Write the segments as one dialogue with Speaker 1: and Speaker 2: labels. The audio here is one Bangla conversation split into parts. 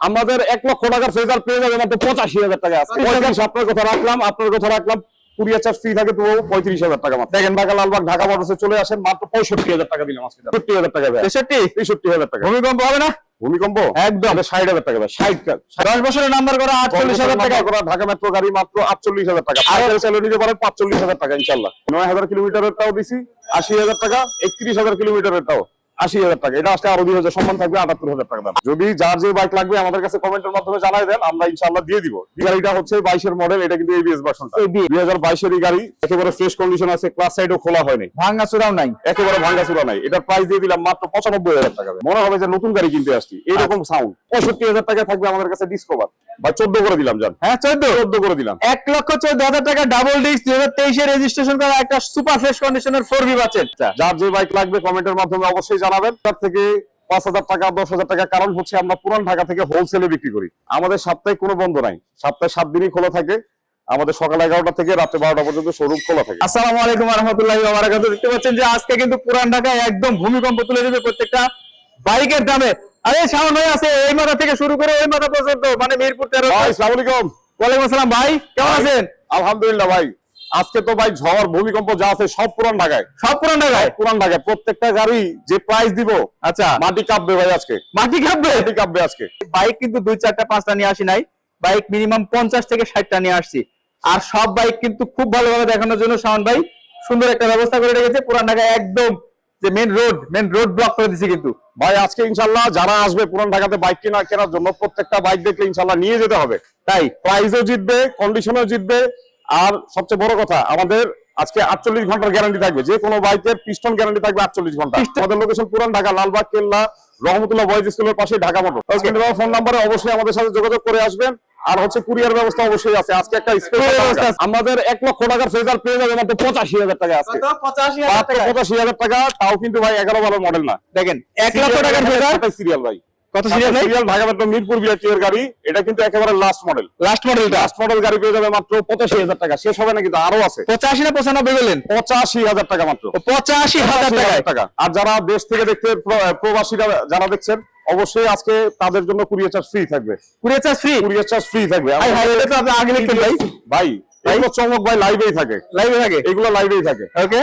Speaker 1: আমাদের এক লক্ষ টাকার ফেজার পেয়ে যাবে মাত্র পঁচাশি হাজার টাকা আছে আপনার কথা রাখলাম আপনার কথা রাখলাম। কুরিয়ার চার্জ ফ্রি থাকে তো পঁয়ত্রিশ হাজার টাকা মাত্র। দেখেন ঢাকা লালবাগ ঢাকা চলে আসেন মাত্র পঁয়ষট্টি হাজার টাকা দিলাম আজকে। সত্তর হাজার টাকা
Speaker 2: তেষট্টি
Speaker 1: তেষট্টি হাজার টাকা।
Speaker 2: ভূমিকম্প হবে না?
Speaker 1: ভূমিকম্প?
Speaker 2: একদম।
Speaker 1: ষাট হাজার টাকা ষাট
Speaker 2: দশ বছরের নাম্বার করা আটচল্লিশ হাজার টাকা।
Speaker 1: করা ঢাকা মেট্রো গাড়ি মাত্র আটচল্লিশ হাজার টাকা। আর চালিয়ে নিতে পারেন পাঁচচল্লিশ হাজার টাকা ইনশাল্লাহ। নয় হাজার কিলোমিটারের টাও দিছি আশি হাজার টাকা একত্রিশ হাজার কিলোমিটারের টাও। আশি হাজার টাকা। এটা আসলে আরও দুই হাজার সম্মান থাকবে আটাত্তর হাজার টাকা দাম। যদি যার যে বাইক লাগবে আমাদের কাছে কমেন্টের মাধ্যমে জানাই দেন আমরা ইনশাল্লাহ দিয়ে দিব। গাড়িটা হচ্ছে বাইশের মডেল এটা কিন্তু এবিএস দুই হাজার বাইশের গাড়ি একেবারে ফ্রেশ কন্ডিশন আছে ক্লাস সাইডও খোলা হয়নি
Speaker 2: নাই।
Speaker 1: একেবারে নাই। এটার প্রাইস দিয়ে দিলাম মাত্র পঁচানব্বই হাজার টাকা মনে হবে যে নতুন গাড়ি কিনতে আসছি। এইরকম সাউন্ড পঁয়ষট্টি হাজার টাকা থাকবে আমাদের কাছে ডিসকভার বা চোদ্দ করে দিলাম জান।
Speaker 2: হ্যাঁ চোদ্দ।
Speaker 1: চোদ্দ করে দিলাম।
Speaker 2: এক লক্ষ চোদ্দ হাজার টাকা ডাবল ডিস্ক দুই হাজার তেইশে রেজিস্ট্রেশন করা একটা সুপার ফ্রেশ কন্ডিশনের ফোর বি পাচ্ছেন
Speaker 1: যার যে বাইক লাগবে কমেন্টের মাধ্যমে অবশ্যই জানাবেন তার থেকে পাঁচ হাজার টাকা দশ হাজার টাকা কারণ হচ্ছে আমরা পুরান ঢাকা থেকে হোলসেলে বিক্রি করি। আমাদের সপ্তাহে কোনো বন্ধ নাই। সপ্তাহে সাত দিনই খোলা থাকে। আমাদের সকাল এগারোটা থেকে রাত্রে বারোটা পর্যন্ত শোরুম খোলা থাকে।
Speaker 2: আসসালামু আলাইকুম রহমতুল্লাহি বারাকাতু দেখতে পাচ্ছেন যে আজকে কিন্তু পুরান ঢাকায় একদম ভূমিকম্প তুলে দেবে প্রত্যেকটা বাইকের দামে। আরে সামনে আছে এই মাথা থেকে শুরু করে ওই মাথা পর্যন্ত মানে মিরপুর তেরো।
Speaker 1: ভাই সালাম আলাইকুম।
Speaker 2: ওয়ালাইকুম আসসালাম ভাই কেমন আছেন?
Speaker 1: আলহামদুলিল্লাহ ভাই। আজকে তো ভাই ঝড় ভূমিকম্প যা আছে সব পুরান ঢাকায়।
Speaker 2: সব পুরান ঢাকায়?
Speaker 1: পুরান ঢাকায়। প্রত্যেকটা গাড়ি যে প্রাইস দিব
Speaker 2: আচ্ছা।
Speaker 1: মাটি কাঁপবে ভাই আজকে।
Speaker 2: মাটি খাবে
Speaker 1: মাটি কাঁপবে আজকে।
Speaker 2: বাইক কিন্তু দুই চারটা পাঁচটা নিয়ে আসি নাই। বাইক মিনিমাম পঞ্চাশ থেকে ষাটটা নিয়ে আসছি। আর সব বাইক কিন্তু খুব ভালোভাবে দেখানোর জন্য শাওন ভাই সুন্দর একটা ব্যবস্থা করে রেখেছে। পুরান ঢাকায় একদম যে main road main road block করে দিছে কিন্তু।
Speaker 1: ভাই আজকে ইনশাল্লাহ যারা আসবে পুরান ঢাকাতে বাইক কেনা কেনার জন্য প্রত্যেকটা বাইক দেখলে ইনশাল্লাহ নিয়ে যেতে হবে।
Speaker 2: তাই।
Speaker 1: প্রাইজও জিতবে কন্ডিশনও জিতবে আর সবচেয়ে বড় কথা আমাদের আজকে আটচল্লিশ ঘণ্টার গ্যারান্টি থাকবে। যে কোনো বাইকের পিস্টন গ্যারান্টি থাকবে আটচল্লিশ ঘণ্টা। আমাদের লোকেশন পুরান ঢাকা লালবাগ কেল্লা রহমতুল্লাহ বয়েজ স্কুলের পাশে ঢাকা মোটর ফোন নাম্বারে অবশ্যই আমাদের সাথে যোগাযোগ করে আসবেন। আর হচ্ছে কুরিয়ার ব্যবস্থা অবশ্যই আছে। আজকে একটা স্পেশাল আমাদের এক লক্ষ টাকার ফেজার পেয়ে যাবে মাত্র পঁচাশি হাজার টাকা আছে
Speaker 2: পঁচাশি
Speaker 1: হাজার টাকা তাও কিন্তু ভাই এগারো বারো মডেল না।
Speaker 2: দেখেন এক লক্ষ টাকার
Speaker 1: সিরিয়াল ভাই।
Speaker 2: কত সিরিয়াল ভাই?
Speaker 1: সিরিয়াল ঢাকা মেট্রো মিরপুর বিআরটিএর গাড়ি এটা কিন্তু একেবারে লাস্ট মডেল
Speaker 2: লাস্ট মডেলটা
Speaker 1: লাস্ট মডেল গাড়ি পেয়ে যাবে মাত্র পঁচাশি হাজার টাকা। শেষ হবে না কিন্তু আরও আছে।
Speaker 2: পঁচাশি না পঁচানব্বই বললেন?
Speaker 1: পঁচাশি টাকা মাত্র।
Speaker 2: ও, পঁচাশি হাজার টাকা
Speaker 1: টাকা। আর যারা দেশ থেকে দেখতে প্রবাসীরা যারা দেখছেন অবশ্যই আজকে তাদের জন্য কুরিয়ার চার্জ ফ্রি থাকবে।
Speaker 2: Charge free
Speaker 1: courier charge free থাকবে।
Speaker 2: ভাই ভাই এটা তো আপনি আগে ভাই।
Speaker 1: ভাই এগুলো চমক ভাই লাইভেই থাকে।
Speaker 2: লাইভে থাকে?
Speaker 1: এগুলো লাইভেই থাকে।
Speaker 2: ওকে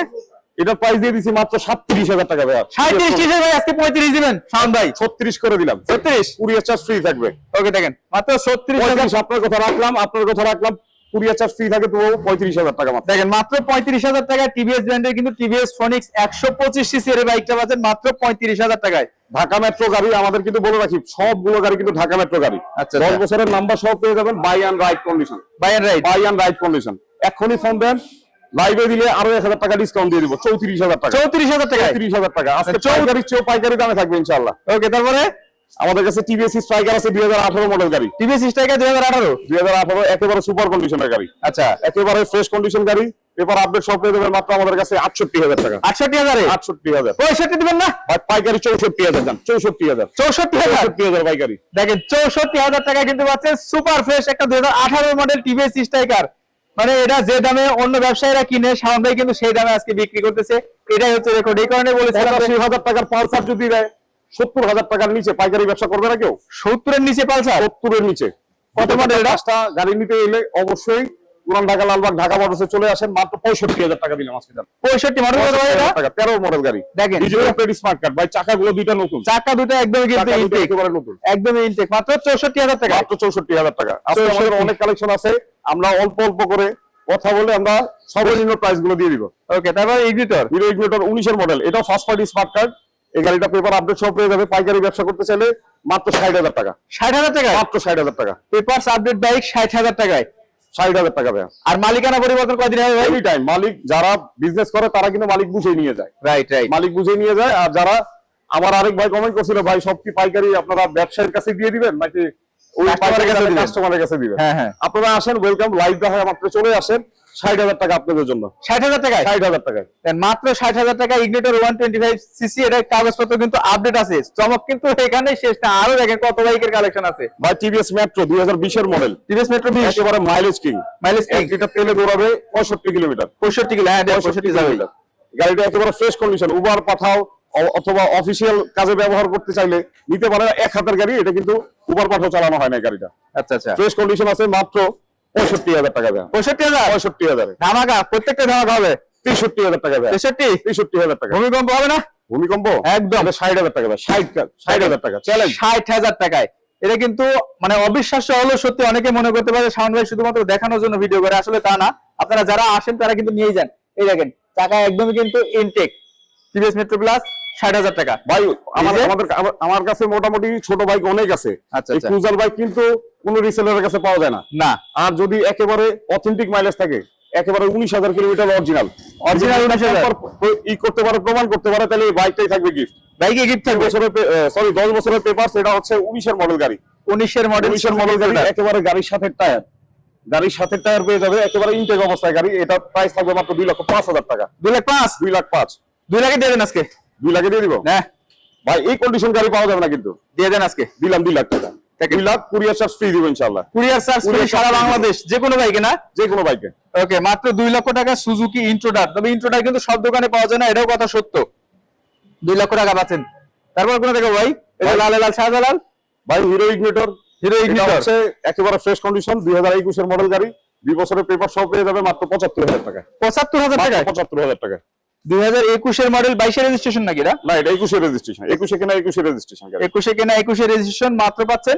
Speaker 1: এটা প্রাইস দিয়ে দিছি মাত্র সাতত্রিশ হাজার টাকা ভাই
Speaker 2: সাঁত্রিশ টিসে ভাই আজকে পঁয়ত্রিশ দিবেন। শাওন ভাই
Speaker 1: ছত্রিশ করে দিলাম।
Speaker 2: ছত্রিশ?
Speaker 1: কুরিয়ার চার্জ ফ্রি থাকবে।
Speaker 2: ওকে দেখেন মাত্র ছত্রিশ হাজার
Speaker 1: আপনার কথা রাখলাম আপনার কথা রাখলাম কুরিয়ার চার্জ ফ্রি থাকে তো পঁয়ত্রিশ হাজার টাকা মাত্র।
Speaker 2: দেখেন মাত্র পঁয়ত্রিশ হাজার টাকা টিভিএস ব্র্যান্ডের কিন্তু টিভিএস ফোনিক্স একশো পঁচিশ সিসি এর বাইকটা পাচ্ছেন মাত্র পঁয়ত্রিশ হাজার টাকায়।
Speaker 1: ঢাকা মেট্রো গাড়ি আমাদের কিন্তু বলে রাখি সবগুলো গাড়ি কিন্তু ঢাকা মেট্রো গাড়ি।
Speaker 2: আচ্ছা,
Speaker 1: দশ
Speaker 2: আচ্ছা।
Speaker 1: বছরের নাম্বার সব পেয়ে যাবেন buy and ride condition
Speaker 2: buy and ride
Speaker 1: buy and ride condition এখনই ফোন দেন লাইভে দিলে আরও এক হাজার টাকা ডিসকাউন্ট দিয়ে দিব চৌত্রিশ হাজার টাকা।
Speaker 2: চৌত্রিশ হাজার টাকায়?
Speaker 1: চৌত্রিশ হাজার টাকা। আজকে
Speaker 2: চৌ-
Speaker 1: পাইকারি চেয়েও পাইকারি দামে থাকবে ইনশাল্লাহ
Speaker 2: ওকে তারপরে?
Speaker 1: আমাদের কাছে টিভিএস স্ট্রাইকার আছে দুই হাজার আঠারো মডেল গাড়ি।
Speaker 2: টিভিএস স্ট্রাইকার দুই হাজার আঠারো?
Speaker 1: দুই হাজার আঠারো একেবারে সুপার কন্ডিশনের গাড়ি।
Speaker 2: আচ্ছা।
Speaker 1: একেবারে ফ্রেশ কন্ডিশন গাড়ি। পেপার আপডেট সব পেয়ে যাবেন মাত্র আমাদের কাছে আটষট্টি হাজার টাকা।
Speaker 2: আটষট্টি হাজারে?
Speaker 1: আটষট্টি হাজার।
Speaker 2: পঁয়ষট্টি দিবেন না?
Speaker 1: আর পাইকারি চৌষট্টি হাজার যান চৌষট্টি হাজার।
Speaker 2: চৌষট্টি হাজার?
Speaker 1: চৌষট্টি হাজার পাইকারি।
Speaker 2: দেখেন চৌষট্টি হাজার টাকা কিন্তু পাচ্ছে সুপার ফ্রেশ একটা দুই হাজার আঠারো মডেল টিভিএস স্ট্রাইকার মানে এটা যে দামে অন্য ব্যবসায়ীরা কিনে শাওন ভাই কিন্তু সেই দামে আজকে বিক্রি করতেছে। এটাই হচ্ছে রেকর্ড এই কারণে বলেছিলাম
Speaker 1: আশি হাজার টাকার পালসার যদি দেয় সত্তর হাজার টাকার নিচে পাইকারি ব্যবসা করবে না কেউ?
Speaker 2: সত্তরের নিচে পালসার?
Speaker 1: সত্তরের নিচে।
Speaker 2: কত মডেল
Speaker 1: রাস্তা গাড়ি নিতে এলে অবশ্যই পুরান ঢাকা লালবাগ ঢাকা মোটরসে চলে আসেন মাত্র পঁয়ষট্টি হাজার টাকা দিলাম আজকে
Speaker 2: পঁয়ষট্টি মডেল
Speaker 1: টাকা তেরো মডেল গাড়ি।
Speaker 2: দেখেন।
Speaker 1: প্লেট স্মার্ট কার্ড ভাই চাকাগুলো দুইটা নতুন।
Speaker 2: চাকা কিন্তু ইনটেক
Speaker 1: নতুন।
Speaker 2: একদমই ইনটেক মাত্র চৌষট্টি হাজার টাকা
Speaker 1: মাত্র চৌষট্টি হাজার টাকা। আজকে আমাদের অনেক কালেকশন আছে। আমরা অল্প অল্প করে কথা বলে আমরা সর্বনিম্ন প্রাইসগুলো দিয়ে দিব।
Speaker 2: ওকে তারপর ইগনিটর
Speaker 1: হিরো ইগনিটর উনিশের মডেল এটা ফার্স্ট পার্টি স্মার্ট কার্ড এই গাড়িটা পেপার আপডেট সব পেয়ে যাবে। পাইকারি ব্যবসা করতে চাইলে মাত্র ষাট হাজার টাকা।
Speaker 2: ষাট হাজার টাকা
Speaker 1: মাত্র ষাট হাজার টাকা।
Speaker 2: পেপার আপডেট বাইক ষাট হাজার টাকায়।
Speaker 1: ষাট হাজার টাকা ভাইয়া
Speaker 2: আর মালিকানা পরিবর্তন কয়দিন হবে
Speaker 1: এনি টাইম মালিক যারা বিজনেস করে তারা কিন্তু মালিক বুঝে নিয়ে যায়।
Speaker 2: রাইট রাইট
Speaker 1: মালিক বুঝে নিয়ে যায়। আর যারা আমার আরেক ভাই কমেন্ট করছিল ভাই সব কি পাইকারি আপনারা ব্যবসায়ীর কাছে দিয়ে দিবেন নাকি ওই
Speaker 2: পাইকারের কাছে দিবেন।
Speaker 1: কাস্টমারের কাছে দিবেন?
Speaker 2: হ্যাঁ, হ্যাঁ।
Speaker 1: আপনারা আসেন ওয়েলকাম লাইভ দেখা মাত্র চলে আসেন। ষাট হাজার টাকা আপনাদের জন্য।
Speaker 2: ষাট হাজার টাকায়?
Speaker 1: ষাট হাজার টাকায়।
Speaker 2: মাত্র ষাট হাজার টাকা Ignitor one twenty five CC এটার কাগজপত্র কিন্তু আপডেট আছে। চমক কিন্তু এখানে শেষ না। আরও দেখেন কত বাইকের কালেকশন আছে।
Speaker 1: ভাই টিভিএস মেট্রো দুই হাজার বিশের মডেল
Speaker 2: টিভিএস মেট্রো বিশ।
Speaker 1: একেবারে মাইলেজ কিং
Speaker 2: মাইলেজ
Speaker 1: লিটার তেলে দৌড়াবে পঁয়ষট্টি কিলোমিটার।
Speaker 2: পঁয়ষট্টি কিলো হ্যাঁ পঁয়ষট্টি
Speaker 1: গাড়িটা একেবারে ফ্রেশ কন্ডিশন উবার পাঠাও অথবা অফিসিয়াল কাজে ব্যবহার করতে চাইলে নিতে পারে। এক হাতের গাড়ি এটা কিন্তু উবার পাঠও চালানো হয় না গাড়িটা।
Speaker 2: আচ্ছা আচ্ছা।
Speaker 1: ফ্রেশ কন্ডিশন আছে মাত্র পঁয়ষট্টি হাজার টাকা দেয়
Speaker 2: পঁয়ষট্টি হাজার?
Speaker 1: পঁয়ষট্টি হাজার।
Speaker 2: ধামাকা প্রত্যেকটা ধামাকা হবে।
Speaker 1: তেষট্টি হাজার টাকা দেয়
Speaker 2: তেষট্টি?
Speaker 1: তেষট্টি হাজার টাকা।
Speaker 2: ভূমিকম্প হবে না?
Speaker 1: ভূমিকম্প?
Speaker 2: একদম।
Speaker 1: ষাট হাজার টাকা ষাট হাজার টাকা। চ্যালেঞ্জ
Speaker 2: ষাট হাজার টাকায়। এটা কিন্তু মানে অবিশ্বাস্য হলো সত্যি অনেকে মনে করতে পারে শাওন ভাই শুধুমাত্র দেখানোর জন্য ভিডিও করে। আসলে তা না। আপনারা যারা আসেন তারা কিন্তু নিয়ে যান। এই দেখেন টাকা একদমই কিন্তু ইনটেক টিভিএস মেট্রো প্লাস ষাট হাজার টাকা।
Speaker 1: ভাই আমার আমাদের আমার- কাছে মোটামুটি ছোট বাইক অনেক আছে।
Speaker 2: আচ্ছা, আচ্ছা।
Speaker 1: ক্রুজার বাইক কিন্তু কোনো রিসেলারের কাছে পাওয়া যায় না।
Speaker 2: না।
Speaker 1: আর যদি একেবারে অথেন্টিক মাইলেজ থাকে একেবারে উনিশ হাজার কিলোমিটার অরিজিনাল
Speaker 2: 19,000
Speaker 1: ই করতে পারে প্রমাণ করতে পারে তাহলে এই বাইকটাই থাকবে গিফট
Speaker 2: বাইকে গিফট থাকবে?
Speaker 1: বছরের সরি দশ বছরের পেপার সেটা হচ্ছে উনিশের মডেল গাড়ি।
Speaker 2: উনিশের মডেল
Speaker 1: উনিশের মডেল গাড়ি একেবারে গাড়ির সাথে টায়ার গাড়ির সাথে টায়ার পেয়ে যাবে একেবারে ইনটেক অবস্থায়। গাড়ি এটা প্রাইস থাকবে মাত্র দুই লক্ষ পাঁচ হাজার টাকা।
Speaker 2: দুই লাখ পাঁচ?
Speaker 1: দুই লাখ পাঁচ।
Speaker 2: দুই লাখে দিয়ে দেন আজকে?
Speaker 1: দুই লাখে দিয়ে দিব?
Speaker 2: না।
Speaker 1: ভাই এই কন্ডিশন গাড়ি পাওয়া যাবে না কিন্তু।
Speaker 2: দিয়ে দেন আজকে।
Speaker 1: দিলাম দুই লাখ টাকা। দুই লাখ কুরিয়ার চার্জ ফ্রি দিব ইনশাল্লাহ
Speaker 2: কুরিয়ার চার্জ
Speaker 1: Courier
Speaker 2: সারা বাংলাদেশ যে কোনো বাইকে না?
Speaker 1: যে কোনো বাইকে
Speaker 2: ওকে মাত্র দুই লক্ষ টাকা সুজুকি ইন্ট্রোডার তবে ইন্ট্রোডার কিন্তু সব দোকানে পাওয়া যায় না এটাও কথা সত্য। দুই লক্ষ টাকা পাচ্ছেন। তারপর কোনো দেখো ভাই
Speaker 1: ভাই-
Speaker 2: লাল লাল
Speaker 1: ভাই হিরো ইগনিটর
Speaker 2: হিরো
Speaker 1: এটা
Speaker 2: ইগনিটর
Speaker 1: হচ্ছে একেবারে ফ্রেশ কন্ডিশন দুই হাজার একুশের মডেল গাড়ি। দুই বছরের পেপার সব পেয়ে যাবে মাত্র পঁচাত্তর হাজার টাকা
Speaker 2: পঁচাত্তর হাজার টাকা
Speaker 1: পঁচাত্তর হাজার টাকা
Speaker 2: দুই হাজার একুশের মডেল বাইশের রেজিস্ট্রেশন নাকি এটা?
Speaker 1: না এটা একুশের রেজিস্ট্রেশন একুশে কেনা একুশের রেজিস্ট্রেশন
Speaker 2: একুশে কেনা একুশে রেজিস্ট্রেশন মাত্র পাচ্ছেন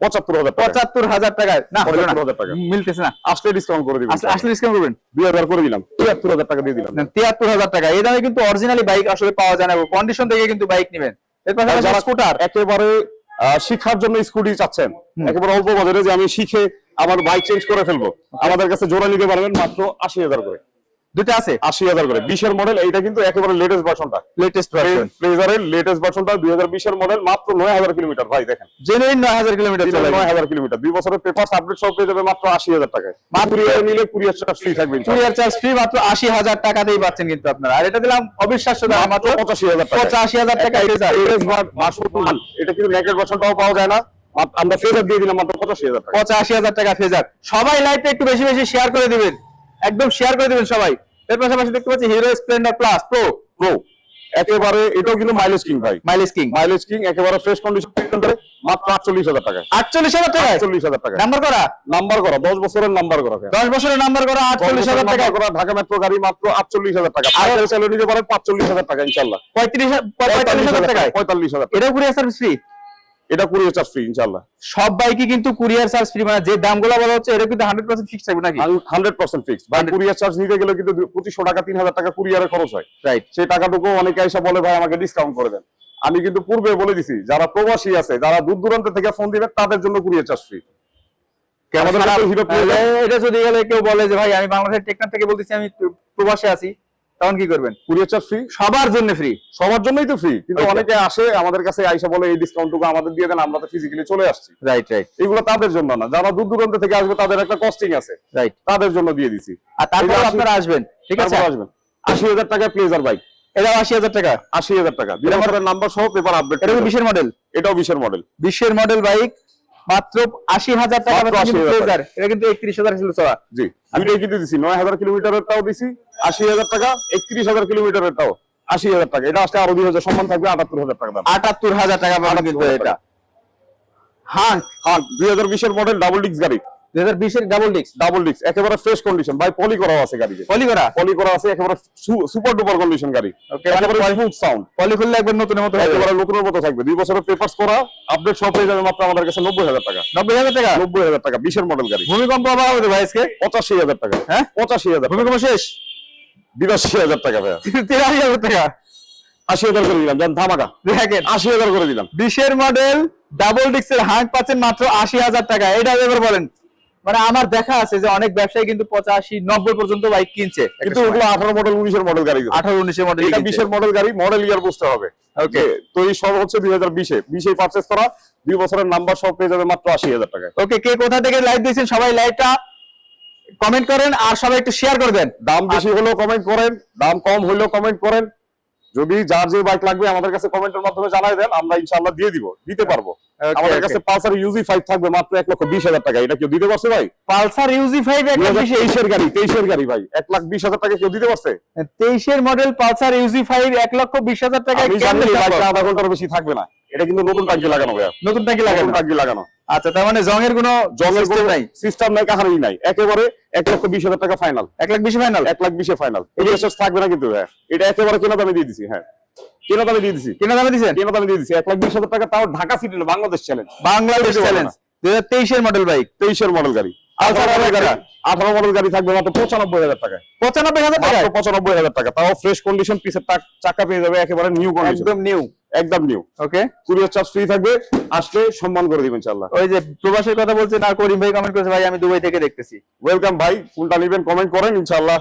Speaker 1: পঁচাত্তর হাজার
Speaker 2: পঁচাত্তর হাজার টাকায়। না হলো না।
Speaker 1: 75,000 টাকা।
Speaker 2: মিলতেছে না।
Speaker 1: আসলে ডিসকাউন্ট করে দিবেন।
Speaker 2: আসলে আসলে ডিসকাউন্ট করবেন?
Speaker 1: দুই হাজার করে দিলাম। তিয়াত্তর হাজার টাকা দিয়ে দিলাম।
Speaker 2: তিয়াত্তর হাজার টাকা। এই দামে কিন্তু অরিজিনালি বাইক আসলে পাওয়া যায় না কন্ডিশন থেকে কিন্তু বাইক নেবেন। এর পাশাপাশি স্কুটার
Speaker 1: একেবারে শিক্ষার জন্য স্কুটি চাচ্ছেন একেবারে অল্প বাজারে যে আমি শিখে আমার বাইক চেঞ্জ করে ফেলব আমাদের কাছে জোড়া নিতে পারবেন মাত্র আশি হাজার করে।
Speaker 2: দুটো আছে?
Speaker 1: আশি হাজার করে। বিশের মডেল এইটা কিন্তু একেবারে লেটেস্ট ভার্সনটা
Speaker 2: লেটেস্ট ভার্সন
Speaker 1: প্লেজারের লেটেস্ট ভার্সনটা দুই হাজার বিশের মডেল মাত্র নয় হাজার কিলোমিটার ভাই দেখেন।
Speaker 2: জেনুইন নয় হাজার কিলোমিটার চলে
Speaker 1: নয় হাজার কিলোমিটার। দুই বছরের পেপার আপডেট সব পেয়ে যাবে মাত্র আশি হাজার টাকায়। কুরিয়ার নিলে কুরিয়ার চার্জ ফ্রি থাকবে
Speaker 2: কুরিয়ার চার্জ ফ্রি মাত্র আশি হাজার টাকাতেই পাচ্ছেন কিন্তু আপনারা। আর এটা দিলাম অবিশ্বাস্য দাম মাত্র
Speaker 1: পঁচাশি হাজার টাকা
Speaker 2: পঁচাশি হাজার টাকা
Speaker 1: এটা কিন্তু নেকের ভার্সনটাও পাওয়া যায় না। আমরা ফেরত দিয়ে দিলাম মাত্র পঁচাশি হাজার টাকা
Speaker 2: পঁচাশি হাজার টাকা ফেজার সবাই লাইভটা একটু বেশি বেশি শেয়ার করে দিবেন। একদম শেয়ার করে দিবেন সবাই। এর পাশাপাশি দেখতে পাচ্ছি Hero Splendor plus pro
Speaker 1: pro একেবারে এটাও কিন্তু মাইলেজ কিং ভাই।
Speaker 2: মাইলেজ কিং
Speaker 1: মাইলেজ কিং একেবারে ফ্রেশ কন্ডিশন মাত্র আটচল্লিশ হাজার টাকা
Speaker 2: আটচল্লিশ হাজার টাকা
Speaker 1: আটচল্লিশ হাজার টাকা
Speaker 2: নাম্বার করা?
Speaker 1: নাম্বার করা দশ বছরের নাম্বার করা।
Speaker 2: দশ বছরের নাম্বার করা আটচল্লিশ হাজার টাকা
Speaker 1: করা ঢাকা মেট্রো গাড়ি মাত্র আটচল্লিশ হাজার টাকা। আর চাইলে নিতে পারেন পাঁচচল্লিশ হাজার টাকা ইনশাল্লাহ
Speaker 2: পঁয়ত্রিশ পঁয়তাল্লিশ হাজার টাকায়?
Speaker 1: পঁয়তাল্লিশ হাজার
Speaker 2: এটাও কুরিয়ার সার্ভিস ফ্রি
Speaker 1: এটা কুড়িয়ে চার্জ ফ্রি ইনশাল্লাহ
Speaker 2: সব বাইকই কিন্তু কুরিয়ার চার্জ ফ্রি মানে যে দামগুলো বলা হচ্ছে এটা কিন্তু হান্ড্রেড পার্সেন্ট ফিক্স থাকবে নাকি?
Speaker 1: হান্ড্রেড পার্সেন্ট ফিক্স বা কুরিয়ার চার্জ নিতে গেলে কিন্তু পঁচিশশো টাকা তিন হাজার টাকা কুরিয়ারে খরচ হয়।
Speaker 2: রাইট
Speaker 1: সেই টাকাটুকু অনেকে এসে বলে ভাই আমাকে ডিসকাউন্ট করে দেন। আমি কিন্তু পূর্বে বলে দিছি যারা প্রবাসী আছে যারা দূর দূরান্ত থেকে ফোন দিবে তাদের জন্য কুরিয়ার চার্জ ফ্রি
Speaker 2: এটা যদি গেলে কেউ বলে যে ভাই আমি বাংলাদেশের টেকনাফ থেকে বলতেছি আমি প্রবাসে আছি। তখন কি করবেন?
Speaker 1: কুরিয়ার চার্জ ফ্রি
Speaker 2: সবার জন্য ফ্রি
Speaker 1: সবার জন্যই তো ফ্রি কিন্তু অনেকে আসে আমাদের কাছে আইসা বলে এই ডিসকাউন্টটুকু আমাদের দিয়ে দেন আমরা তো ফিজিক্যালি চলে আসছি।
Speaker 2: রাইট রাইট
Speaker 1: এগুলো তাদের জন্য না। যারা দূর দূরান্ত থেকে আসবে তাদের একটা কস্টিং আছে।
Speaker 2: রাইট
Speaker 1: তাদের জন্য দিয়ে দিছি।
Speaker 2: আর তারপর আপনারা আসবেন ঠিক আছে?
Speaker 1: আসবেন। আশি হাজার টাকা প্লেজার বাইক
Speaker 2: এটা আশি হাজার টাকা?
Speaker 1: আশি হাজার টাকা। নাম্বার সহ পেপার আপডেট
Speaker 2: এটা বিশের মডেল
Speaker 1: এটাও বিশের মডেল
Speaker 2: বিশ্বের মডেল বাইক মাত্র আশি হাজার টাকা
Speaker 1: মাত্র
Speaker 2: পাচ্ছেন
Speaker 1: 80,000
Speaker 2: কিন্তু এটা কিন্তু একত্রিশ হাজার ছিল চলা।
Speaker 1: জি দুইটাই কিন্তু দিছি নয় হাজার কিলোমিটারের টাও দিছি আশি হাজার টাকা একত্রিশ হাজার কিলোমিটারের টাও আশি হাজার টাকা। এটা আসলে আরও দুই হাজার সম্মান থাকবে আটাত্তর হাজার টাকা
Speaker 2: আটাত্তর হাজার টাকা পাবেন কিন্তু
Speaker 1: 78,000
Speaker 2: এটা। হ্যাঁ
Speaker 1: হ্যাঁ দুই হাজার বিশের মডেল ডাবল ডিক্স গাড়ি।
Speaker 2: দুই হাজার বিশের ডাবল ডিস্ক
Speaker 1: ডাবল ডিক্স একেবারে ফ্রেশ কন্ডিশন ভাই পলি করা আছে গাড়িতে।
Speaker 2: পলি করা?
Speaker 1: পলি করা আছে একেবারে সুপার ডুপার কন্ডিশন গাড়ি।
Speaker 2: Okay, মানে
Speaker 1: একেবারে সাউন্ড
Speaker 2: পলি খুললে একবার নতুনের মতো
Speaker 1: একেবারে নতুনের মতো থাকবে। দুই বছরের পেপারস করা আপডেট সব হয়ে যাবে মাত্র আমাদের কাছে নব্বই হাজার টাকা।
Speaker 2: নব্বই হাজার টাকা?
Speaker 1: নব্বই হাজার টাকা বিশের মডেল গাড়ি।
Speaker 2: ভূমিকম্প আবার হবে ভাই আজকে?
Speaker 1: পঁচাশি হাজার টাকা।
Speaker 2: হ্যাঁ?
Speaker 1: পঁচাশি হাজার
Speaker 2: ভূমিকম্প শেষ?
Speaker 1: বিরাশি হাজার টাকা ভাইয়া।
Speaker 2: তিরাশি হাজার টাকা?
Speaker 1: আশি হাজার করে দিলাম জান ধামাকা।
Speaker 2: দেখেন।
Speaker 1: আশি হাজার করে দিলাম।
Speaker 2: বিশের মডেল ডাবল ডিস্কের হাঁক পাচ্ছেন মাত্র আশি হাজার টাকা। এটা এবার বলেন মানে আমার দেখা আছে যে অনেক ব্যবসায়ী কিন্তু পঁচাশি নব্বই পর্যন্ত বাইক কিনছে।
Speaker 1: কিন্তু ওগুলো আঠারো মডেল উনিশের মডেল গাড়ি
Speaker 2: আঠারো উনিশের মডেল
Speaker 1: এটা বিশের মডেল গাড়ি মডেল ইয়ার বুঝতে হবে।
Speaker 2: ওকে
Speaker 1: তো এই সব হচ্ছে দুই হাজার বিশে। বিশে পারচেস করা দুই বছরের নাম্বার সব পেয়ে যাবে মাত্র আশি হাজার টাকায়।
Speaker 2: ওকে কে কোথা থেকে লাইভ দিয়েছেন সবাই লাইভটা কমেন্ট করেন আর সবাই একটু শেয়ার করবেন।
Speaker 1: দাম বেশি হলেও কমেন্ট করেন দাম কম হলেও কমেন্ট করেন। যদি যার যে বাইক লাগবে আমাদের কাছে কমেন্টের মাধ্যমে জানাই দেন আমরা ইনশাআল্লাহ দিয়ে দিব দিতে পারব। আমাদের কাছে পালসার ইউজি ফাইভ থাকবে মাত্র এক লক্ষ বিশ হাজার টাকা। এটা কেউ দিতে পারছে ভাই?
Speaker 2: পালসার ইউজি ফাইভ
Speaker 1: তেইশের গাড়ি তেইশের গাড়ি ভাই। এক লাখ বিশ হাজার টাকা কেউ দিতে পারছে?
Speaker 2: তেইশের মডেল পালসার ইউজি ফাইভ এক লক্ষ বিশ হাজার টাকা
Speaker 1: আধা ঘণ্টার বেশি থাকবে না। এটা কিন্তু নতুন টাঙ্কি লাগানো ভাইয়া।
Speaker 2: নতুন টাকি লাগানো?
Speaker 1: টাঙ্কি লাগানো।
Speaker 2: আচ্ছা তার মানে জংয়ের কোনো
Speaker 1: জলের
Speaker 2: system
Speaker 1: কোনো
Speaker 2: নাই?
Speaker 1: সিস্টেম নাই কাহানি নাই। একেবারে এক লক্ষ বিশ হাজার টাকা ফাইনাল
Speaker 2: এক লাখ বিশ ফাইনাল
Speaker 1: এক লাখ বিশে ফাইনাল থাকবে না কিন্তু এটা একেবারে কেনা দামে দিয়ে দিছি হ্যাঁ। কেনা দামে দিয়ে দিছি।
Speaker 2: কেনা দামে
Speaker 1: কেনা দামে দিয়ে দিছি। এক লাখ বিশ হাজার টাকা তাও Dhaka city Bangladesh challenge
Speaker 2: Bangladesh challenge দুই হাজার তেইশের মডেল বাইক
Speaker 1: তেইশের মডেল গাড়ি।
Speaker 2: আঠারো
Speaker 1: আঠারো মডেল গাড়ি।
Speaker 2: টাকা।
Speaker 1: আঠারো মডেল গাড়ি থাকবে মাত্র পঁচানব্বই হাজার টাকা
Speaker 2: পঁচানব্বই হাজার টাকা
Speaker 1: পঁচানব্বই হাজার টাকা। তাও ফ্রেশ কন্ডিশন পিসের চাকা পেয়ে যাবে একেবারে নিউ কন্ডিশন
Speaker 2: একদম নিউ
Speaker 1: একদম new
Speaker 2: okay
Speaker 1: courier charge free থাকবে। আসলে সম্মান করে দিবেন ইনশাআল্লাহ।
Speaker 2: ওই যে প্রবাসের কথা বলছেন আর করিম ভাই কমেন্ট করেছে ভাই আমি দুবাই থেকে দেখতেছি।
Speaker 1: ওয়েলকাম ভাই। কোনটা নিবেন কমেন্ট করেন ইনশাআল্লাহ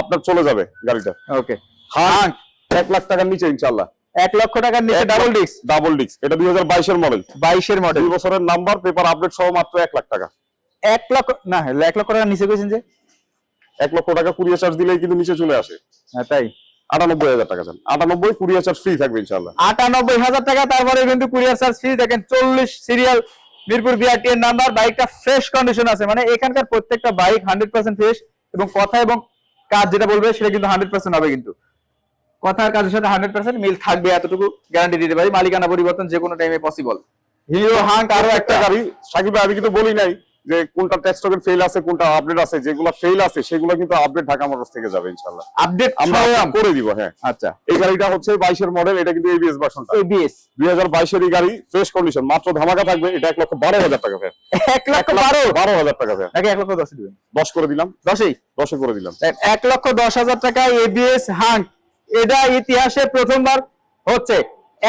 Speaker 1: আপনার চলে যাবে গাড়িটা।
Speaker 2: ওকে
Speaker 1: হ্যাঁ এক লাখ টাকার নিচে ইনশাআল্লাহ।
Speaker 2: এক লক্ষ টাকার নিচে ডাবল ডিস্ক
Speaker 1: ডাবল ডিস্ক এটা দুই হাজার বাইশের মডেল
Speaker 2: বাইশের মডেল
Speaker 1: দুই বছরের নাম্বার পেপার আপডেট সহ মাত্র এক লাখ টাকা।
Speaker 2: এক লক্ষ না এক লক্ষ টাকার নিচে কইছেন যে?
Speaker 1: এক লক্ষ টাকা কুরিয়ার চার্জ দিলেই কিন্তু নিচে চলে আসে।
Speaker 2: হ্যাঁ তাই।
Speaker 1: আটানব্বই হাজার টাকা চান। আটানব্বই কুরিয়ার চার্জ ফ্রি থাকবে ইনশাআল্লাহ।
Speaker 2: আটানব্বই হাজার টাকা তারপরে কিন্তু কুরিয়ার চার্জ ফ্রি দেখেন চল্লিশ সিরিয়াল মিরপুর বিআরটি এর নাম্বার বাইকটা ফ্রেশ কন্ডিশন আছে। মানে এখানকার প্রত্যেকটা বাইক হান্ড্রেড পার্সেন্ট ফ্রেশ এবং কথা এবং কাজ যেটা বলবে সেটা কিন্তু হান্ড্রেড পার্সেন্ট হবে কিন্তু। কথার কাজের সাথে হান্ড্রেড পার্সেন্ট মিল থাকবে এতটুকু গ্যারান্টি দিতে পারি। মালিকানা পরিবর্তন যে কোনো টাইমে পসিবল হিরো হাঙ্ক
Speaker 1: আরও
Speaker 2: একটা
Speaker 1: গাড়ি। সাকিব আমি কিন্তু বলি নাই যে কোনটা টেক্সটকের ফেল আছে কোনটা আপডেট আছে। যেগুলো ফেল আছে সেগুলো কিন্তু আপডেট ঢাকা মোটরস থেকে যাবে ইনশাআল্লাহ।
Speaker 2: আপডেট
Speaker 1: আমরা করে দিব হ্যাঁ।
Speaker 2: আচ্ছা।
Speaker 1: এই গাড়িটা হচ্ছে বাইশের মডেল এটা কিন্তু এবিএস ভার্সনটা
Speaker 2: এবিএস
Speaker 1: দুই হাজার বাইশের এই গাড়ি ফ্রেশ কন্ডিশন মাত্র ধামাকা থাকবে এটা এক লক্ষ বারো হাজার টাকা ফের
Speaker 2: এক লক্ষ বারো।
Speaker 1: বারো হাজার টাকা ফের
Speaker 2: নাকি এক লক্ষ দশ দিবেন।
Speaker 1: দশ করে দিলাম।
Speaker 2: দশই?
Speaker 1: দশে করে দিলাম।
Speaker 2: এক লক্ষ দশ হাজার টাকা এবিএস হাঙ্ক এটা ইতিহাসে প্রথমবার হচ্ছে।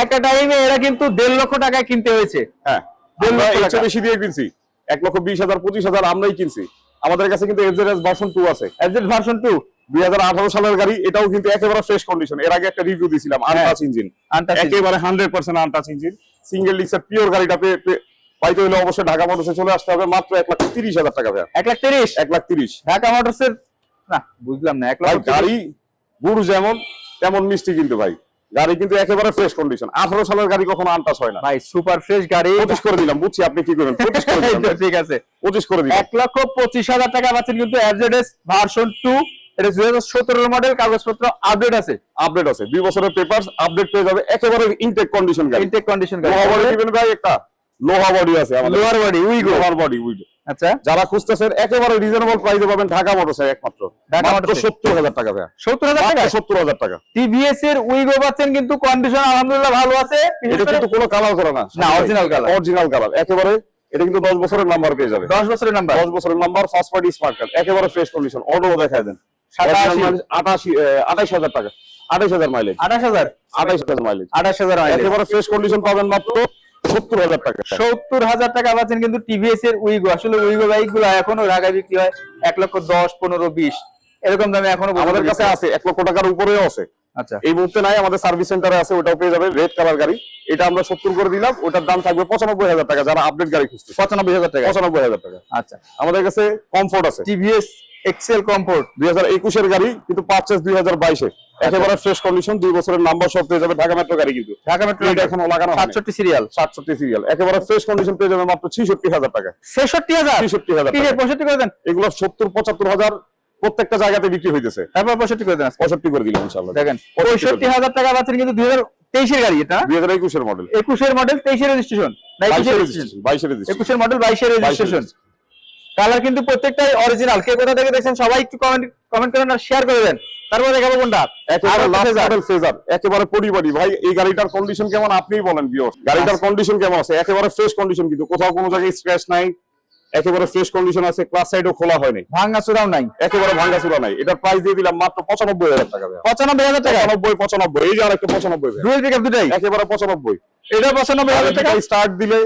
Speaker 2: একটা টাইমে এরা কিন্তু দেড় লক্ষ টাকায় কিনতে হয়েছে।
Speaker 1: হ্যাঁ বেশি দিয়ে কিনছি। এক লক্ষ বিশ হাজার পঁচিশ হাজার আমরাই কিনছি। আমাদের কাছে কিন্তু ভার্সন টু আছে।
Speaker 2: ভার্সন টু
Speaker 1: দুই হাজার আঠারো সালের গাড়ি এটাও কিন্তু একেবারে ফ্রেশ কন্ডিশন এর আগে একটা রিভিউ দিয়েছিলাম আনটাচ ইঞ্জিন একেবারে hundred percent untouch engine single ডিক্সের pure গাড়িটা পাইতে হলে অবশ্যই ঢাকা মোটরসে চলে আসতে হবে। মাত্র এক লাখ তিরিশ হাজার টাকা
Speaker 2: এক লাখ তিরিশ?
Speaker 1: এক লাখ তিরিশ।
Speaker 2: ঢাকা মোটরসের না বুঝলাম না এক লক্ষ
Speaker 1: গাড়ি গুড় যেমন তেমন মিষ্টি কিন্তু ভাই। গাড়ি কিন্তু একেবারে ফ্রেশ কন্ডিশন আঠারো সালের গাড়ি কখনো আনটাচ হয় না।
Speaker 2: ভাই সুপার ফ্রেশ গাড়ি।
Speaker 1: পঁচিশ করে দিলাম বুঝছি আপনি কি করবেন পঁচিশ করে দিলাম।
Speaker 2: ঠিক আছে।
Speaker 1: পঁচিশ করে দিলাম।
Speaker 2: এক লক্ষ পঁচিশ হাজার টাকা পাচ্ছেন কিন্তু ভার্সন টু এটা দুই হাজার সতেরো মডেল কাগজপত্র আপডেট আছে।
Speaker 1: আপডেট আছে। দুই বছরের পেপার আপডেট পেয়ে যাবে একেবারে ইনটেক কন্ডিশন গাড়ি।
Speaker 2: ইনটেক কন্ডিশন
Speaker 1: লোহা বডি দিবেন ভাই একটা? লোহা বডি আছে আমাদের।
Speaker 2: লোয়ার বডি উইগো
Speaker 1: লোহার বডি উইড
Speaker 2: আচ্ছা।
Speaker 1: যারা খুঁজতেছেন একেবারে রিজনেবল প্রাইসে পাবেন ঢাকা মোটরসে একমাত্র।
Speaker 2: ঢাকা
Speaker 1: মাত্র সত্তর হাজার টাকা ভাইয়া।
Speaker 2: সত্তর হাজার টাকা
Speaker 1: সত্তর হাজার টাকা।
Speaker 2: টিভিএস এর উইগো পাচ্ছেন কিন্তু কন্ডিশন আলহামদুলিল্লাহ ভালো আছে।
Speaker 1: এটা কিন্তু কোনো কালার করা না।
Speaker 2: না, original color।
Speaker 1: অরিজিনাল কালার একেবারে এটা কিন্তু দশ বছরের নাম্বার পেয়ে যাবে।
Speaker 2: দশ বছরের নাম্বার
Speaker 1: দশ বছরের number first party smart card একেবারে ফ্রেশ কন্ডিশন অটো দেখায় দেন।
Speaker 2: সাতাশি।
Speaker 1: আটাশি আঠাইশ হাজার টাকা। আঠাইশ হাজার মাইলেজ
Speaker 2: আঠাশ হাজার?
Speaker 1: আঠাইশ হাজার মাইলেজ
Speaker 2: আঠাশ হাজার
Speaker 1: একেবারে ফ্রেশ কন্ডিশন পাবেন মাত্র সত্তর হাজার টাকা।
Speaker 2: সত্তর হাজার টাকা পাচ্ছেন কিন্তু টিভিএস এর উইগো আসলে উইগো বাইকগুলো এখনও ঢাকায় বিক্রি হয় এক লক্ষ দশ পনেরো বিশ। এরকম দামে এখনও
Speaker 1: আমাদের কাছে আছে এক লক্ষ টাকার উপরেও আছে।
Speaker 2: আচ্ছা।
Speaker 1: এই মুহূর্তে নাই আমাদের সার্ভিস সেন্টারে আছে ওটাও পেয়ে যাবে রেড কালার গাড়ি। এটা আমরা সত্তর করে দিলাম ওটার দাম থাকবে পঁচানব্বই হাজার টাকা যারা আপডেট গাড়ি খুঁজছে
Speaker 2: পঁচানব্বই হাজার টাকা
Speaker 1: পঁচানব্বই হাজার টাকা।
Speaker 2: আচ্ছা।
Speaker 1: আমাদের কাছে কমফোর্ট আছে।
Speaker 2: টিভিএস এক্সেল কমফোর্ট
Speaker 1: দুই হাজার একুশের গাড়ি কিন্তু পারচেস দুই হাজার বাইশে একেবারে ফ্রেশ কন্ডিশন দুই বছরের নাম্বার সব পেয়ে যাবে ঢাকা মেট্রো গাড়ি কিন্তু।
Speaker 2: ঢাকা মেট্রো
Speaker 1: এখনও লাগানো।
Speaker 2: সাতষট্টি সিরিয়াল
Speaker 1: সাতষট্টি সিরিয়াল একেবারে ফ্রেশ কন্ডিশন পেয়ে যাবে মাত্র ছিষট্টি হাজার টাকা
Speaker 2: ছেষট্টি হাজার?
Speaker 1: ছেষট্টি হাজার।
Speaker 2: পঁয়ষট্টি করে দেন?
Speaker 1: এগুলো সত্তর পঁচাত্তর হাজার প্রত্যেকটা জায়গাতে বিক্রি হইতেছে।
Speaker 2: তারপর পঁয়ষট্টি করে দেন
Speaker 1: পঁয়ষট্টি করে দিলাম ইনশাল্লাহ
Speaker 2: দেখেন পঁয়ষট্টি হাজার টাকা পাচ্ছেন কিন্তু দুই হাজার তেইশের গাড়ি এটা।
Speaker 1: দুই হাজার একুশের মডেল
Speaker 2: একুশের মডেল তেইশের রেজিস্ট্রেশন একুশের
Speaker 1: বাইশের
Speaker 2: রেজিস্ট্রেশন
Speaker 1: রেজিস্ট্রেশন বাইশের রেজিস্ট্রেশন
Speaker 2: একুশের মডেল বাইশের রেজিস্ট্রেশন কালার কিন্তু প্রত্যেকটাই অরিজিনাল কে কোথা থেকে দেখছেন সবাই একটু কমেন্ট কমেন্ট করেন আর শেয়ার করে দেন। তারপর দেখাবো কোনটা।
Speaker 1: একেবারে পরিবারই। ভাই এই গাড়িটার কন্ডিশন কেমন আপনিই বলেন গাড়িটার কন্ডিশন কেমন আছে? একেবারে ফ্রেশ কন্ডিশন কিন্তু। কোথাও কোনো জায়গায় স্ক্র্যাচ নাই। একেবারে ফ্রেশ কন্ডিশন আছে ক্লাস সাইডও খোলা হয়নি।
Speaker 2: ভাঙ্গা চূড়াও নাই।
Speaker 1: একেবারে ভাঙ্গা চূড়া নাই। এটার প্রাইস দিয়ে দিলাম মাত্র পঁচানব্বই হাজার টাকা ভাইয়া।
Speaker 2: পঁচানব্বই হাজার টাকা?
Speaker 1: পঁচানব্বই পঁচানব্বই। এই যে আরেকটা পঁচানব্বই ভাইয়া।
Speaker 2: ডুয়েল পিকআপ দুটাই?
Speaker 1: একেবারে পঁচানব্বই।
Speaker 2: এটা পঁচানব্বই হাজার টাকা?
Speaker 1: স্টার্ট দিলে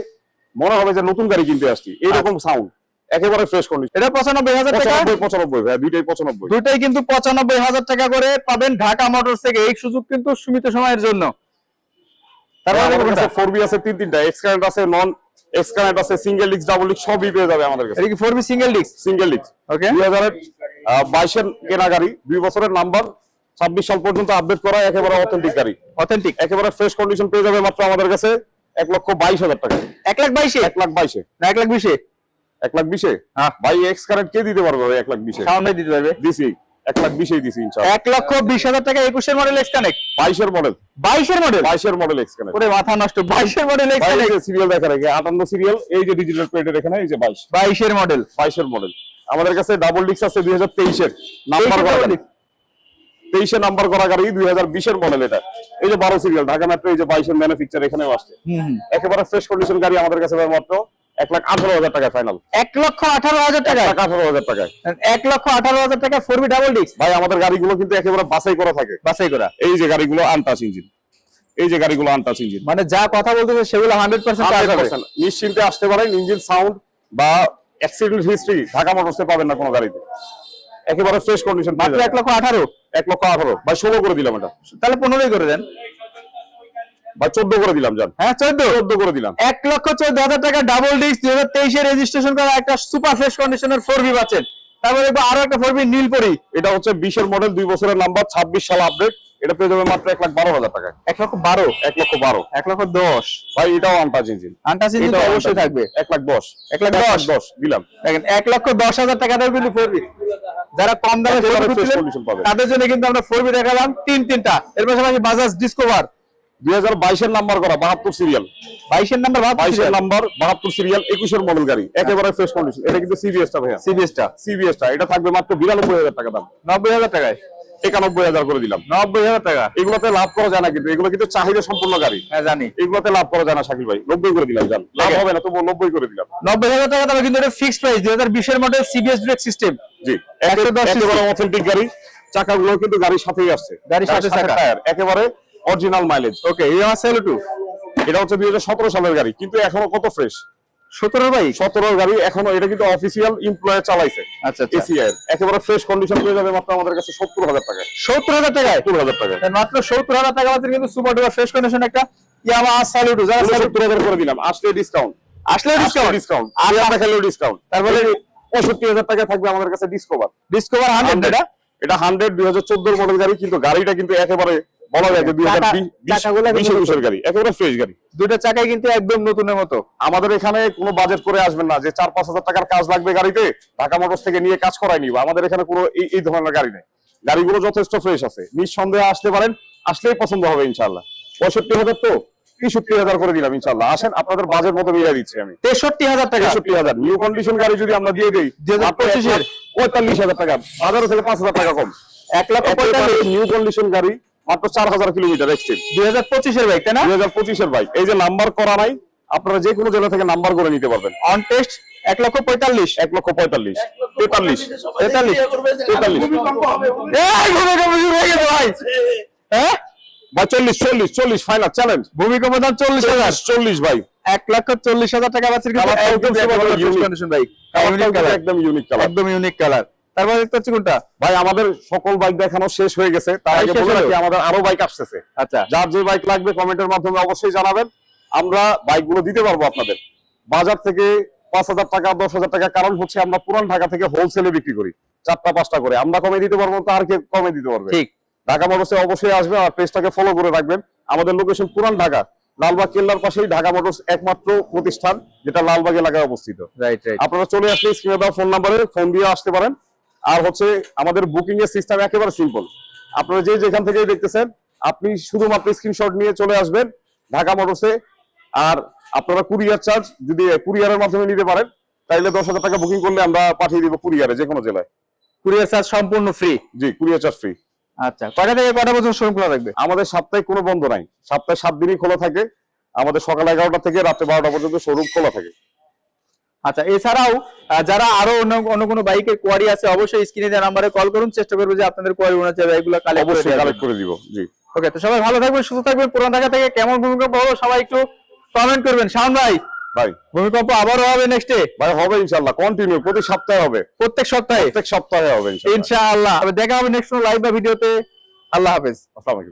Speaker 1: মনে হবে যে নতুন গাড়ি কিনতে আসছি। এইরকম সাউন্ড একেবারে ফ্রেশ কন্ডিশন
Speaker 2: এটা পঁচানব্বই হাজার টাকা?
Speaker 1: পঁচানব্বই পঁচানব্বই দুইটাই পঁচানব্বই।
Speaker 2: দুটাই কিন্তু পঁচানব্বই হাজার টাকা করে পাবেন ঢাকা মোটরস থেকে। এই সুযোগ কিন্তু সীমিত সময়ের জন্য। তারপর?
Speaker 1: ফোর বি আছে তিন তিনটা। এক্স কারেন্ট আছে নন এক্স আছে সিঙ্গেল লিক্স ডাবল লিক্স সবই পেয়ে যাবে আমাদের কাছে।
Speaker 2: এটা কি সিঙ্গেল ডিস্ক
Speaker 1: সিঙ্গেল লিক্স
Speaker 2: ওকে
Speaker 1: দুই হাজার বাইশের কেনা গাড়ি দুই বছরের নাম্বার ছাব্বিশ সাল পর্যন্ত আপডেট করা একেবারে অথেন্টিক গাড়ি।
Speaker 2: অথেন্টিক
Speaker 1: একেবারে ফ্রেশ কন্ডিশন পেয়ে যাবে মাত্র আমাদের কাছে এক লক্ষ বাইশ হাজার টাকা।
Speaker 2: এক লাখ বাইশে?
Speaker 1: এক লাখ বাইশে।
Speaker 2: না এক লাখ বিশে?
Speaker 1: এক লাখ বিশে?
Speaker 2: হ্যাঁ।
Speaker 1: ভাই এক্স কারেন্ট কে দিতে পারবে ভাই এক লাখ বিশে?
Speaker 2: সাউন্ড দিতে পারবে।
Speaker 1: দিছি। এক লাখ বিশেই দিছি
Speaker 2: এক লক্ষ বিশ হাজার টাকা একুশের মডেল এক্স কানেক্ট
Speaker 1: বাইশের মডেল
Speaker 2: বাইশের মডেল
Speaker 1: বাইশের মডেল এক্স কারেন্ট
Speaker 2: ওরে মাথা নষ্ট বাইশের মডেল এক্স কানেক্ট
Speaker 1: সিরিয়াল দেখা রেখে আটান্ন সিরিয়াল এই যে ডিজিটাল প্লেটের এখানে এই যে বাইশ।
Speaker 2: বাইশের মডেল
Speaker 1: বাইশের মডেল আমাদের কাছে ডাবল ডিক্স আছে দুই হাজার তেইশের। নাম্বার করা তেইশে নাম্বার করা গাড়ি দুই হাজার বিশের মডেল এটা। এই যে বারো সিরিয়াল ঢাকা মেট্রো এই যে বাইশের ম্যানুফ্যাকচার এখানেও আসছে। একেবারে ফ্রেশ কন্ডিশন গাড়ি আমাদের কাছে মাত্র। এক লাখ আঠারো হাজার টাকায় ফাইনাল
Speaker 2: এক লক্ষ আঠারো হাজার টাকা
Speaker 1: আঠারো হাজার টাকায়।
Speaker 2: এক লক্ষ আঠারো হাজার টাকা ফোর বি ডাবল ডিস্ক
Speaker 1: ভাই আমাদের গাড়িগুলো কিন্তু একেবারে বাছাই করা থাকে।
Speaker 2: বাছাই করা।
Speaker 1: এই যে গাড়িগুলো ইঞ্জিন এই যে গাড়িগুলো ইঞ্জিন
Speaker 2: মানে যা কথা বলতেছে সেগুলো হান্ড্রেড পার্সেন্ট
Speaker 1: নিশ্চিন্তে আসতে পারেন ইঞ্জিন সাউন্ড বা অ্যাক্সিডেন্ট হিস্ট্রি ঢাকা মোটরসে পাবেন না কোনো গাড়িতে। একেবারে ফ্রেশ কন্ডিশন
Speaker 2: মাত্র এক লক্ষ আঠারো?
Speaker 1: এক লক্ষ আঠারো। বা ষোলো করে দিলাম এটা।
Speaker 2: তাহলে পনেরোই করে দেন।
Speaker 1: বা চোদ্দ করে দিলাম জান।
Speaker 2: হ্যাঁ চোদ্দ।
Speaker 1: চোদ্দ করে দিলাম।
Speaker 2: এক লক্ষ চোদ্দ হাজার টাকা ডাবল ডিস্ক দুই হাজার তেইশে রেজিস্ট্রেশন করা একটা সুপার ফ্রেশ কন্ডিশনের ফোর বি পাচ্ছেন। তারপরে আরও একটা ফোর বি নীলপরি।
Speaker 1: এটা হচ্ছে বিশের মডেল দুই বছরের নাম্বার ছাব্বিশ সাল আপডেট এটা পেয়ে যাবে মাত্র এক লাখ বারো হাজার টাকায়।
Speaker 2: এক লক্ষ বারো?
Speaker 1: এক লক্ষ বারো।
Speaker 2: এক লক্ষ দশ।
Speaker 1: ভাই এটাও আনটাচ ইঞ্জিন
Speaker 2: আন্টাস ইঞ্জিন অবশ্যই থাকবে।
Speaker 1: এক লাখ দশ।
Speaker 2: এক লাখ দশ।
Speaker 1: দশ দিলাম।
Speaker 2: দেখেন এক লক্ষ দশ হাজার টাকা কিন্তু ফোর যারা কম দামে। তাদের জন্য কিন্তু আমরা ফোর বি দেখালাম। তিন তিনটা। এর পাশাপাশি বাজাজ ডিসকভার
Speaker 1: দুই হাজার বাইশের নাম্বার করা বাহাত্তর সিরিয়াল
Speaker 2: বাইশের নাম্বার
Speaker 1: বাইশের নাম্বার বাহাত্তর সিরিয়াল একুশের মডেল গাড়ি। একেবারে ফ্রেশ কন্ডিশন এটা কিন্তু সিবিএস ভাইয়া।
Speaker 2: সিবিএসটা
Speaker 1: সিবিএস এটা থাকবে মাত্র বিরানব্বই হাজার টাকা দাম।
Speaker 2: নব্বই হাজার টাকায়?
Speaker 1: একানব্বই হাজার করে দিলাম।
Speaker 2: নব্বই হাজার টাকা?
Speaker 1: এগুলোতে লাভ করা যায় না কিন্তু। এগুলো কিন্তু চাহিদা সম্পূর্ণ গাড়ি।
Speaker 2: হ্যাঁ জানি।
Speaker 1: এগুলোতে লাভ করা যায় না শাকিল ভাই। নব্বই করে দিলাম জান। লাভ হবে না তবু নব্বই করে দিলাম।
Speaker 2: নব্বই হাজার টাকা তবে কিন্তু এটা ফিক্সড প্রাইস দুই হাজার বিশের মডেল সিবিএস ব্রেক সিস্টেম
Speaker 1: জি।
Speaker 2: একশো দশ
Speaker 1: অথেন্টিক গাড়ি। চাকাগুলো কিন্তু গাড়ির সাথেই আসছে।
Speaker 2: গাড়ির সাথে
Speaker 1: টায়ার একেবারে অরিজিনাল মাইলেজ
Speaker 2: ওকে এই আমার সেলো টু
Speaker 1: এটা হচ্ছে দুই হাজার সতেরো সালের গাড়ি কিন্তু এখনও কত ফ্রেশ
Speaker 2: সতেরো ভাই?
Speaker 1: সতেরোর গাড়ি এখনও এটা কিন্তু অফিসিয়াল এমপ্লয়ার চালাইছে
Speaker 2: আচ্ছা আচ্ছা।
Speaker 1: এসিআই একেবারে ফ্রেশ কন্ডিশন পেয়ে যাবে মাত্র আমাদের কাছে সত্তর হাজার টাকা
Speaker 2: সত্তর হাজার টাকায়?
Speaker 1: সত্তর হাজার টাকা
Speaker 2: মাত্র সত্তর হাজার টাকা মাত্র কিন্তু সুপার ডুপার ফ্রেশ কন্ডিশন একটা ইয়ামা সালুটু যারা
Speaker 1: সত্তর হাজার করে দিলাম আসলে ডিসকাউন্ট
Speaker 2: আসলে ডিসকাউন্ট
Speaker 1: ডিসকাউন্ট আর আমরা খেলেও ডিসকাউন্ট
Speaker 2: তারপরে
Speaker 1: পঁয়ষট্টি হাজার টাকা থাকবে আমাদের কাছে ডিসকভার
Speaker 2: ডিসকভার হান্ড্রেড এটা?
Speaker 1: এটা হান্ড্রেড দুই হাজার চোদ্দোর মডেল গাড়ি কিন্তু গাড়িটা কিন্তু একেবারে বলা যায় যে দুই হাজার গাড়ি একেবারে ফ্রেশ গাড়ি।
Speaker 2: দুটো চাকাই কিন্তু একদম নতুনের মতো।
Speaker 1: আমাদের এখানে কোনো বাজেট করে আসবেন না যে চার পাঁচ হাজার টাকার কাজ লাগবে গাড়িতে ঢাকা মোটরস থেকে নিয়ে কাজ করাই নিব। আমাদের এখানে কোনো এই ধরনের গাড়ি নেই। গাড়িগুলো যথেষ্ট ফ্রেশ আছে। নিঃসন্দেহে আসতে পারেন আসলেই পছন্দ হবে ইনশাল্লাহ পঁয়ষট্টি হাজার তো তেষট্টি হাজার করে দিলাম ইনশাল্লাহ আসেন আপনাদের বাজেট মতো মিলিয়ে দিচ্ছি আমি।
Speaker 2: তেষট্টি হাজার টাকা।
Speaker 1: তেষট্টি হাজার। নিউ কন্ডিশন গাড়ি যদি আমরা দিয়ে দিই
Speaker 2: 2025
Speaker 1: পঁয়তাল্লিশ হাজার টাকা। বাজার থেকে পাঁচ হাজার টাকা কম।
Speaker 2: এক লাখ
Speaker 1: নিউ কন্ডিশন গাড়ি মাত্র চার হাজার কিলোমিটার এক্সটেল
Speaker 2: দুই হাজার পঁচিশের বাইক তাই না?
Speaker 1: দুই হাজার পঁচিশের বাইক এই যে নাম্বার করা নাই আপনারা যে কোনো জেলা থেকে নাম্বার করে নিতে পারবেন।
Speaker 2: অন টেস্ট এক লক্ষ পঁয়তাল্লিশ।
Speaker 1: এক লক্ষ পঁয়তাল্লিশ। তেতাল্লিশ।
Speaker 2: তেতাল্লিশ।
Speaker 1: তেতাল্লিশ।
Speaker 2: ভূমিকম্প শুরু হয়ে গেছে ভাই। হ্যাঁ?
Speaker 1: বা চল্লিশ চল্লিশ চল্লিশ ফাইনাল চ্যালেঞ্জ
Speaker 2: ভূমিকম্প দাম চল্লিশ হাজার।
Speaker 1: চল্লিশ ভাই।
Speaker 2: এক লক্ষ চল্লিশ হাজার টাকা একদম
Speaker 1: ইউনিক কালার
Speaker 2: একদম ইউনিক কালার তারপরে দেখতে পাচ্ছি কোনটা?
Speaker 1: ভাই আমাদের সকল বাইক দেখানো শেষ হয়ে গেছে। তার আগে বলে রাখি আমাদের আরও বাইক আসতেছে।
Speaker 2: আচ্ছা।
Speaker 1: যার যে বাইক লাগবে কমেন্টের মাধ্যমে অবশ্যই জানাবেন। আমরা বাইকগুলো দিতে পারব আপনাদের। বাজার থেকে পাঁচ হাজার টাকা দশ হাজার টাকা কারণ হচ্ছে আমরা পুরান ঢাকা থেকে হোলসেলে বিক্রি করি। চারটা পাঁচটা করে। আমরা কমে দিতে পারব তো আর কে কমে দিতে পারবে।
Speaker 2: ঠিক।
Speaker 1: ঢাকা মোটরসে অবশ্যই আসবে আর পেজটাকে ফলো করে রাখবেন। আমাদের লোকেশন পুরান ঢাকা। লালবাগ কেল্লার পাশেই ঢাকা মোটরস একমাত্র প্রতিষ্ঠান যেটা লালবাগ এলাকায় অবস্থিত।
Speaker 2: রাইট রাইট
Speaker 1: আপনারা চলে আসলে স্ক্রিনে দেওয়া ফোন নাম্বারে ফোন দিয়ে আসতে পারেন। আর হচ্ছে আমাদের বুকিং এর সিস্টেম একেবারে সিম্পল আপনারা যে যেখান থেকে দেখতেছেন আপনি শুধুমাত্র স্ক্রিনশট নিয়ে চলে আসবেন ঢাকা মোটরসে আর আপনারা কুরিয়ার চার্জ যদি কুরিয়ারের মাধ্যমে নিতে পারেন তাইলে দশ হাজার টাকা বুকিং করলে আমরা পাঠিয়ে দিব কুরিয়ারে যে কোনো জেলায়।
Speaker 2: কুরিয়ার চার্জ সম্পূর্ণ ফ্রি
Speaker 1: জি কুরিয়ার চার্জ ফ্রি
Speaker 2: আচ্ছা কয়টা থেকে কয়টা পর্যন্ত শোরুম খোলা থাকবে?
Speaker 1: আমাদের সপ্তাহে কোনো বন্ধ নাই। সপ্তাহে সাত দিনই খোলা থাকে। আমাদের সকাল এগারোটা থেকে রাতে বারোটা পর্যন্ত শোরুম খোলা থাকে।
Speaker 2: আচ্ছা এছাড়াও যারা আরও অন্য অন্য কোনো বাইকের কোয়ারি আছে অবশ্যই স্ক্রিনে দেওয়া নাম্বারে কল করুন চেষ্টা করব যে আপনাদের কোয়ারি অনুযায়ী বাইকগুলো
Speaker 1: কালেক্ট করে দিব জি।
Speaker 2: ওকে তো সবাই ভালো থাকবেন সুস্থ থাকবেন। পুরান ঢাকা থেকে কেমন ভূমিকম্প হলো সবাই একটু কমেন্ট করবেন। শাওন ভাই
Speaker 1: ভাই।
Speaker 2: ভূমিকম্প আবারও হবে নেক্সটে
Speaker 1: ভাই হবে ইনশাল্লাহ কন্টিনিউ প্রতি সপ্তাহে হবে।
Speaker 2: প্রত্যেক সপ্তাহে?
Speaker 1: প্রত্যেক সপ্তাহে হবে ইনশাআল্লাহ।
Speaker 2: ইনশাআল্লাহ। তবে দেখা হবে নেক্সট লাইভ বা ভিডিওতে আল্লাহ হাফেজ।
Speaker 1: আসসালামু আলাইকুম।